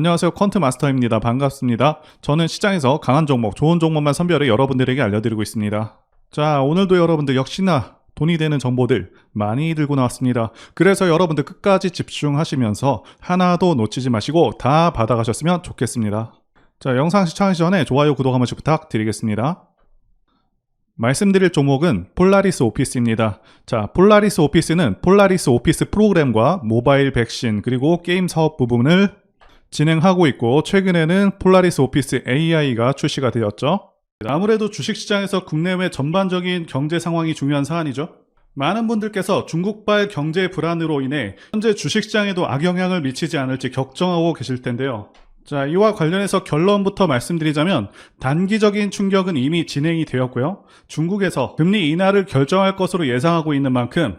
안녕하세요. 퀀트 마스터입니다. 반갑습니다. 저는 시장에서 강한 종목, 좋은 종목만 선별해 여러분들에게 알려드리고 있습니다. 자, 오늘도 여러분들 역시나 돈이 되는 정보들 많이 들고 나왔습니다. 그래서 여러분들 끝까지 집중하시면서 하나도 놓치지 마시고 다 받아가셨으면 좋겠습니다. 자, 영상 시청하기 전에 좋아요, 구독 한 번씩 부탁드리겠습니다. 말씀드릴 종목은 폴라리스 오피스입니다. 자, 폴라리스 오피스는 폴라리스 오피스 프로그램과 모바일 백신 그리고 게임 사업 부분을 진행하고 있고 최근에는 폴라리스 오피스 AI가 출시가 되었죠. 아무래도 주식시장에서 국내외 전반적인 경제 상황이 중요한 사안이죠. 많은 분들께서 중국발 경제 불안으로 인해 현재 주식시장에도 악영향을 미치지 않을지 걱정하고 계실 텐데요. 자, 이와 관련해서 결론부터 말씀드리자면 단기적인 충격은 이미 진행이 되었고요. 중국에서 금리 인하를 결정할 것으로 예상하고 있는 만큼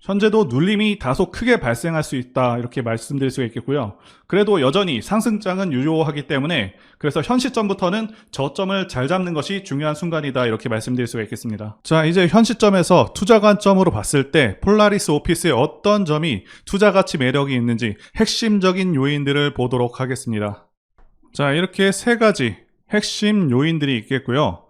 현재도 눌림이 다소 크게 발생할 수 있다 이렇게 말씀드릴 수가 있겠고요. 그래도 여전히 상승장은 유효하기 때문에 그래서 현 시점부터는 저점을 잘 잡는 것이 중요한 순간이다 이렇게 말씀드릴 수가 있겠습니다. 자 이제 현 시점에서 투자 관점으로 봤을 때 폴라리스 오피스의 어떤 점이 투자 가치 매력이 있는지 핵심적인 요인들을 보도록 하겠습니다. 자 이렇게 세 가지 핵심 요인들이 있겠고요.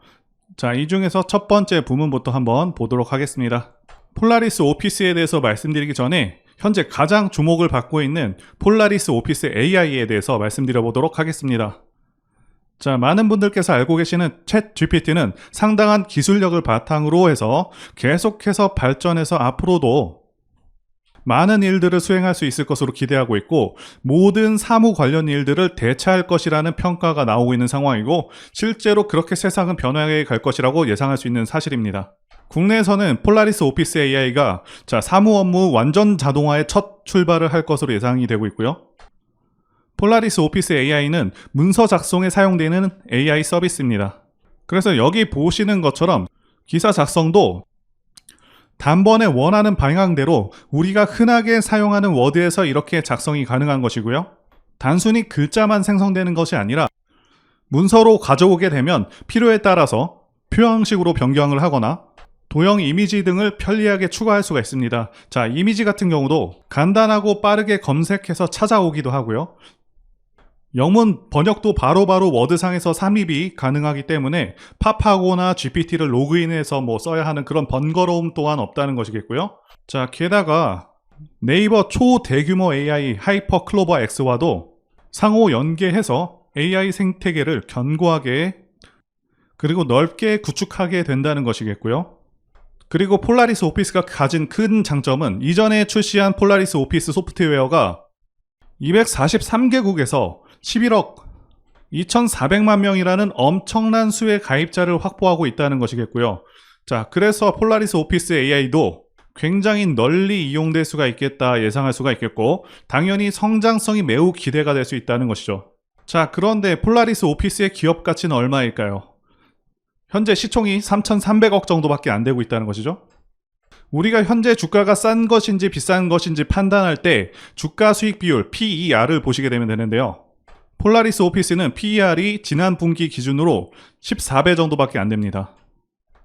자 이 중에서 첫 번째 부문부터 한번 보도록 하겠습니다. 폴라리스 오피스에 대해서 말씀드리기 전에 현재 가장 주목을 받고 있는 폴라리스 오피스 AI에 대해서 말씀드려 보도록 하겠습니다. 자, 많은 분들께서 알고 계시는 챗 GPT는 상당한 기술력을 바탕으로 해서 계속해서 발전해서 앞으로도 많은 일들을 수행할 수 있을 것으로 기대하고 있고 모든 사무 관련 일들을 대체할 것이라는 평가가 나오고 있는 상황이고 실제로 그렇게 세상은 변화해 갈 것이라고 예상할 수 있는 사실입니다. 국내에서는 폴라리스 오피스 AI가 자, 사무 업무 완전 자동화의 첫 출발을 할 것으로 예상이 되고 있고요. 폴라리스 오피스 AI는 문서 작성에 사용되는 AI 서비스입니다. 그래서 여기 보시는 것처럼 기사 작성도 단번에 원하는 방향대로 우리가 흔하게 사용하는 워드에서 이렇게 작성이 가능한 것이고요. 단순히 글자만 생성되는 것이 아니라 문서로 가져오게 되면 필요에 따라서 표형식으로 변경을 하거나 도형 이미지 등을 편리하게 추가할 수가 있습니다. 자, 이미지 같은 경우도 간단하고 빠르게 검색해서 찾아오기도 하고요. 영문 번역도 바로 바로 워드상에서 삽입이 가능하기 때문에 팝하고나 GPT를 로그인해서 뭐 써야 하는 그런 번거로움 또한 없다는 것이겠고요. 자, 게다가 네이버 초대규모 AI 하이퍼 클로버 X와도 상호 연계해서 AI 생태계를 견고하게 그리고 넓게 구축하게 된다는 것이겠고요. 그리고 폴라리스 오피스가 가진 큰 장점은 이전에 출시한 폴라리스 오피스 소프트웨어가 243개국에서 11억 2,400만 명이라는 엄청난 수의 가입자를 확보하고 있다는 것이겠고요. 자, 그래서 폴라리스 오피스 AI도 굉장히 널리 이용될 수가 있겠다 예상할 수가 있겠고, 당연히 성장성이 매우 기대가 될 수 있다는 것이죠. 자, 그런데 폴라리스 오피스의 기업 가치는 얼마일까요? 현재 시총이 3,300억 정도밖에 안 되고 있다는 것이죠. 우리가 현재 주가가 싼 것인지 비싼 것인지 판단할 때 주가 수익 비율 PER을 보시게 되면 되는데요. 폴라리스 오피스는 PER이 지난 분기 기준으로 14배 정도밖에 안 됩니다.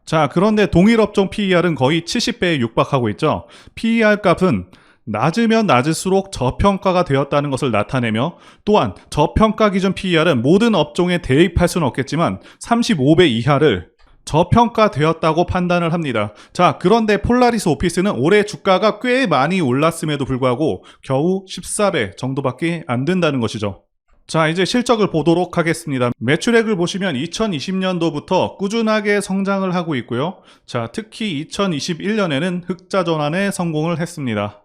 자, 그런데 동일 업종 PER은 거의 70배에 육박하고 있죠. PER 값은 낮으면 낮을수록 저평가가 되었다는 것을 나타내며 또한 저평가 기준 PER은 모든 업종에 대입할 수는 없겠지만 35배 이하를 저평가되었다고 판단을 합니다. 자, 그런데 폴라리스 오피스는 올해 주가가 꽤 많이 올랐음에도 불구하고 겨우 14배 정도밖에 안 된다는 것이죠. 자, 이제 실적을 보도록 하겠습니다. 매출액을 보시면 2020년도부터 꾸준하게 성장을 하고 있고요. 자, 특히 2021년에는 흑자 전환에 성공을 했습니다.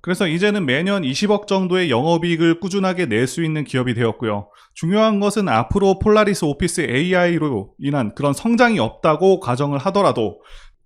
그래서 이제는 매년 20억 정도의 영업이익을 꾸준하게 낼 수 있는 기업이 되었고요. 중요한 것은 앞으로 폴라리스 오피스 AI로 인한 그런 성장이 없다고 가정을 하더라도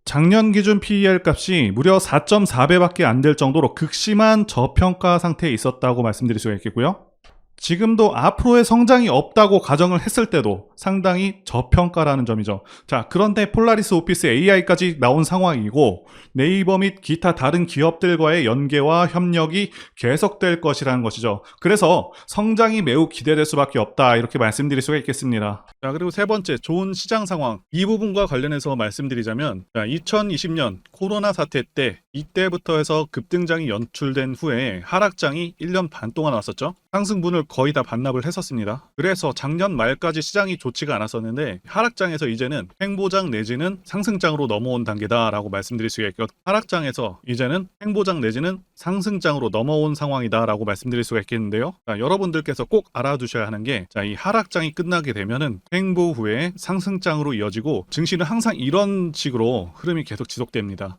작년 기준 PER 값이 무려 4.4배밖에 안 될 정도로 극심한 저평가 상태에 있었다고 말씀드릴 수가 있겠고요. 지금도 앞으로의 성장이 없다고 가정을 했을 때도 상당히 저평가라는 점이죠. 자, 그런데 폴라리스 오피스 AI까지 나온 상황이고 네이버 및 기타 다른 기업들과의 연계와 협력이 계속될 것이라는 것이죠. 그래서 성장이 매우 기대될 수밖에 없다. 이렇게 말씀드릴 수가 있겠습니다. 자, 그리고 세 번째, 좋은 시장 상황. 이 부분과 관련해서 말씀드리자면, 자, 2020년 코로나 사태 때, 이때부터 해서 급등장이 연출된 후에 하락장이 1년 반 동안 왔었죠. 상승분을 거의 다 반납을 했었습니다. 그래서 작년 말까지 시장이 좋지가 않았었는데, 하락장에서 이제는 횡보장 내지는 상승장으로 넘어온 단계다라고 말씀드릴 수가 있고, 하락장에서 이제는 횡보장 내지는 상승장으로 넘어온 상황이다라고 말씀드릴 수가 있겠는데요. 자, 여러분들께서 꼭 알아두셔야 하는 게, 자, 이 하락장이 끝나게 되면은 횡보 후에 상승장으로 이어지고 증시는 항상 이런 식으로 흐름이 계속 지속됩니다.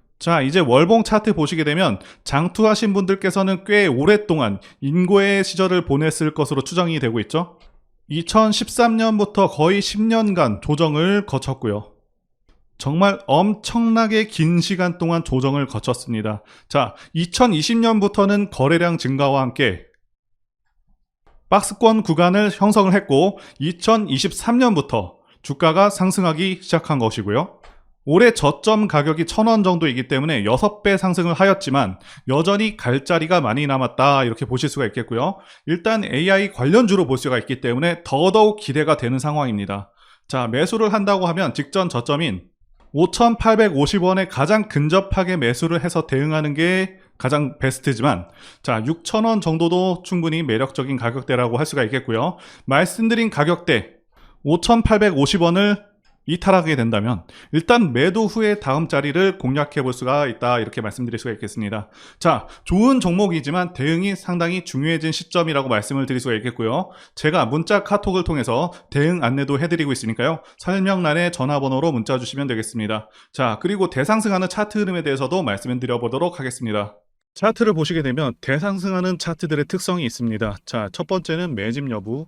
자, 이제 월봉 차트 보시게 되면 장투하신 분들께서는 꽤 오랫동안 인고의 시절을 보냈을 것으로 추정이 되고 있죠. 2013년부터 거의 10년간 조정을 거쳤고요. 정말 엄청나게 긴 시간 동안 조정을 거쳤습니다. 자, 2020년부터는 거래량 증가와 함께 박스권 구간을 형성을 했고 2023년부터 주가가 상승하기 시작한 것이고요. 올해 저점 가격이 1000원 정도이기 때문에 6배 상승을 하였지만 여전히 갈 자리가 많이 남았다 이렇게 보실 수가 있겠고요. 일단 AI 관련주로 볼 수가 있기 때문에 더더욱 기대가 되는 상황입니다. 자, 매수를 한다고 하면 직전 저점인 5,850원에 가장 근접하게 매수를 해서 대응하는 게 가장 베스트지만 자 6,000원 정도도 충분히 매력적인 가격대라고 할 수가 있겠고요. 말씀드린 가격대 5,850원을 이탈하게 된다면 일단 매도 후에 다음 자리를 공략해 볼 수가 있다 이렇게 말씀드릴 수가 있겠습니다. 자, 좋은 종목이지만 대응이 상당히 중요해진 시점이라고 말씀을 드릴 수가 있겠고요. 제가 문자 카톡을 통해서 대응 안내도 해드리고 있으니까요. 설명란에 전화번호로 문자 주시면 되겠습니다. 자, 그리고 대상승하는 차트 흐름에 대해서도 말씀을 드려보도록 하겠습니다. 차트를 보시게 되면 대상승하는 차트들의 특성이 있습니다. 자, 첫 번째는 매집 여부,